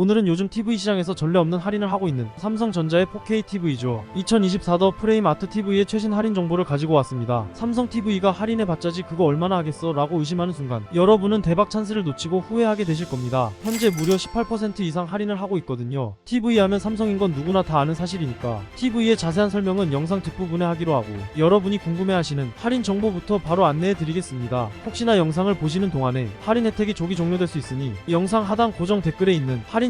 오늘은 요즘 TV 시장에서 전례 없는 할인을 하고 있는 삼성전자의 4K TV죠. 2024더 프레임 아트 TV의 최신 할인 정보를 가지고 왔습니다. 삼성 TV가 할인해 봤자지 그거 얼마나 하겠어 라고 의심하는 순간 여러분은 대박 찬스를 놓치고 후회하게 되실 겁니다. 현재 무려 18% 이상 할인을 하고 있거든요. TV 하면 삼성인 건 누구나 다 아는 사실이니까 TV의 자세한 설명은 영상 뒷부분에 하기로 하고 여러분이 궁금해하시는 할인 정보부터 바로 안내해 드리겠습니다. 혹시나 영상을 보시는 동안에 할인 혜택이 조기 종료될 수 있으니 영상 하단 고정 댓글에 있는 할인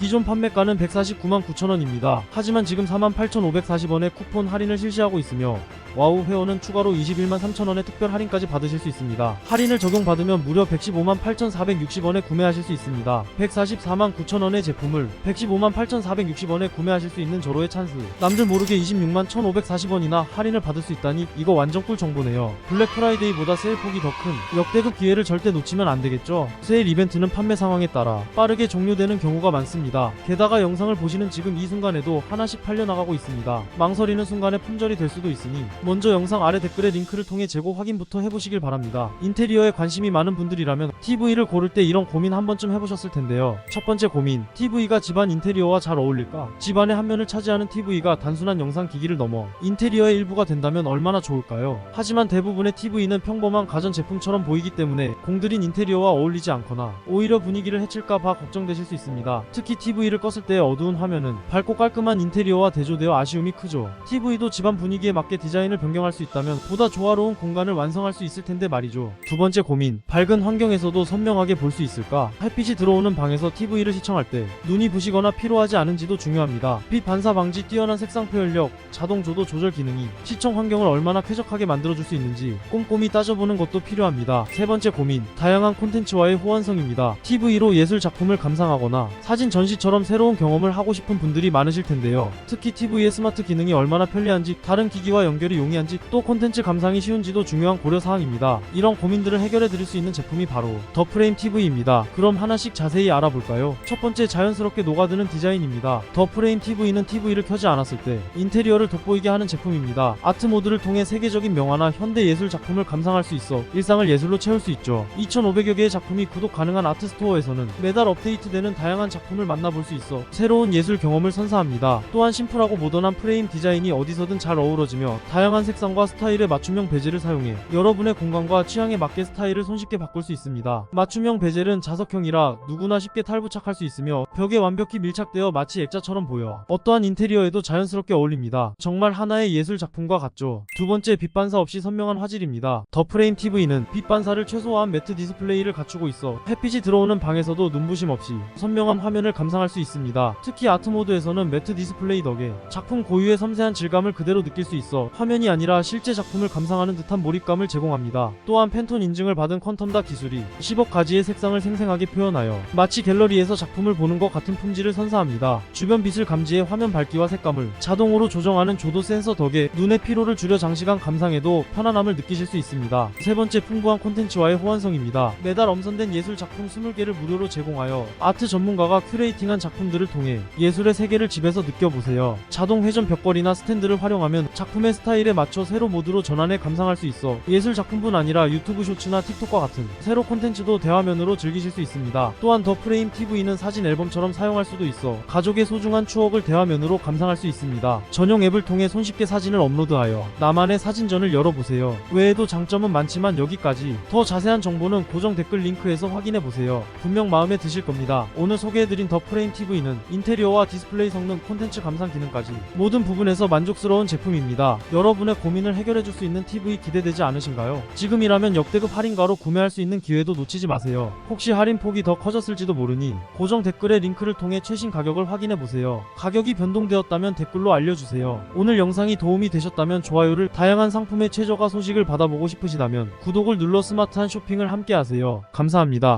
기존 판매가는 149만 9천원입니다. 하지만 지금 48,540원의 쿠폰 할인을 실시하고 있으며 와우 회원은 추가로 21만 3천원의 특별 할인까지 받으실 수 있습니다. 할인을 적용받으면 무려 115만 8,460원에 구매하실 수 있습니다. 144만 9천원의 제품을 115만 8,460원에 구매하실 수 있는 저로의 찬스. 남들 모르게 26만 1,540원이나 할인을 받을 수 있다니 이거 완전 꿀 정보네요. 블랙 프라이데이보다 세일 폭이 더 큰 역대급 기회를 절대 놓치면 안 되겠죠. 세일 이벤트는 판매 상황에 따라 빠르게 종료되는 경우가 많습니다. 게다가 영상을 보시는 지금 이 순간에도 하나씩 팔려나가고 있습니다. 망설이는 순간에 품절이 될 수도 있으니 먼저 영상 아래 댓글의 링크를 통해 재고 확인부터 해보시길 바랍니다. 인테리어에 관심이 많은 분들이라면 TV를 고를 때 이런 고민 한 번쯤 해보셨을 텐데요. 첫 번째 고민, TV가 집안 인테리어와 잘 어울릴까? 집안의 한 면을 차지하는 TV가 단순한 영상 기기를 넘어 인테리어의 일부가 된다면 얼마나 좋을까요? 하지만 대부분의 TV는 평범한 가전 제품처럼 보이기 때문에 공들인 인테리어와 어울리지 않거나 오히려 분위기를 해칠까봐 걱정되실 수 있습니다. 특히 TV를 껐을 때의 어두운 화면은 밝고 깔끔한 인테리어와 대조되어 아쉬움이 크죠. TV도 집안 분위기에 맞게 디자인을 변경할 수 있다면 보다 조화로운 공간을 완성할 수 있을 텐데 말이죠. 두 번째 고민, 밝은 환경에서도 선명하게 볼 수 있을까? 햇빛이 들어오는 방에서 TV를 시청할 때 눈이 부시거나 피로하지 않은지도 중요합니다. 빛 반사 방지 뛰어난 색상 표현력, 자동 조도 조절 기능이 시청 환경을 얼마나 쾌적하게 만들어줄 수 있는지 꼼꼼히 따져보는 것도 필요합니다. 세 번째 고민, 다양한 콘텐츠와의 호환성입니다. TV로 예술 작품을 감상하거나 사진 전시 처럼 새로운 경험을 하고 싶은 분들이 많으실 텐데요. 특히 TV의 스마트 기능이 얼마나 편리한지, 다른 기기와 연결이 용이한지, 또 콘텐츠 감상이 쉬운지도 중요한 고려 사항입니다. 이런 고민들을 해결해 드릴 수 있는 제품이 바로 더 프레임 TV입니다. 그럼 하나씩 자세히 알아볼까요? 첫 번째 자연스럽게 녹아드는 디자인입니다. 더 프레임 TV는 TV를 켜지 않았을 때 인테리어를 돋보이게 하는 제품입니다. 아트 모드를 통해 세계적인 명화나 현대 예술 작품을 감상할 수 있어 일상을 예술로 채울 수 있죠. 2,500여 개의 작품이 구독 가능한 아트 스토어에서는 매달 업데이트되는 다양한 작품을 만 나볼 수 있어 새로운 예술 경험을 선사합니다. 또한 심플하고 모던한 프레임 디자인이 어디서든 잘 어우러지며 다양한 색상과 스타일의 맞춤형 베젤을 사용해 여러분의 공간과 취향에 맞게 스타일을 손쉽게 바꿀 수 있습니다. 맞춤형 베젤은 자석형이라 누구나 쉽게 탈부착할 수 있으며 벽에 완벽히 밀착되어 마치 액자처럼 보여 어떠한 인테리어에도 자연스럽게 어울립니다. 정말 하나의 예술 작품과 같죠. 두 번째 빛 반사 없이 선명한 화질입니다. 더 프레임 TV는 빛 반사를 최소화한 매트 디스플레이를 갖추고 있어 햇빛이 들어오는 방에서도 눈부심 없이 선명한 화면을 감상할 수 있습니다. 특히 아트 모드에서는 매트 디스플레이 덕에 작품 고유의 섬세한 질감을 그대로 느낄 수 있어 화면이 아니라 실제 작품을 감상하는 듯한 몰입감을 제공합니다. 또한 팬톤 인증을 받은 퀀텀다 기술이 10억 가지의 색상을 생생하게 표현하여 마치 갤러리에서 작품을 보는 것 같은 품질을 선사합니다. 주변 빛을 감지해 화면 밝기와 색감을 자동으로 조정하는 조도 센서 덕에 눈의 피로를 줄여 장시간 감상해도 편안함을 느끼실 수 있습니다. 세 번째 풍부한 콘텐츠와의 호환성입니다. 매달 엄선된 예술 작품 20개를 무료로 제공하여 아트 전문가가 큐레이 팅한 작품들을 통해 예술의 세계를 집에서 느껴보세요. 자동 회전 벽걸이나 스탠드를 활용하면 작품의 스타일에 맞춰 세로 모드로 전환해 감상할 수 있어 예술 작품뿐 아니라 유튜브 쇼츠나 틱톡과 같은 세로 콘텐츠도 대화면으로 즐기실 수 있습니다. 또한 더 프레임 TV는 사진 앨범처럼 사용할 수도 있어 가족의 소중한 추억을 대화면으로 감상할 수 있습니다. 전용 앱을 통해 손쉽게 사진을 업로드하여 나만의 사진전을 열어보세요. 외에도 장점은 많지만 여기까지 더 자세한 정보는 고정 댓글 링크에서 확인해 보세요. 분명 마음에 드실 겁니다. 오늘 소개해드린 더 프레임 TV는 인테리어와 디스플레이 성능, 콘텐츠 감상 기능까지 모든 부분에서 만족스러운 제품입니다. 여러분의 고민을 해결해줄 수 있는 TV 기대되지 않으신가요? 지금이라면 역대급 할인가로 구매할 수 있는 기회도 놓치지 마세요. 혹시 할인 폭이 더 커졌을지도 모르니 고정 댓글의 링크를 통해 최신 가격을 확인해 보세요. 가격이 변동되었다면 댓글로 알려주세요. 오늘 영상이 도움이 되셨다면 좋아요를 다양한 상품의 최저가 소식을 받아보고 싶으시다면 구독을 눌러 스마트한 쇼핑을 함께 하세요. 감사합니다.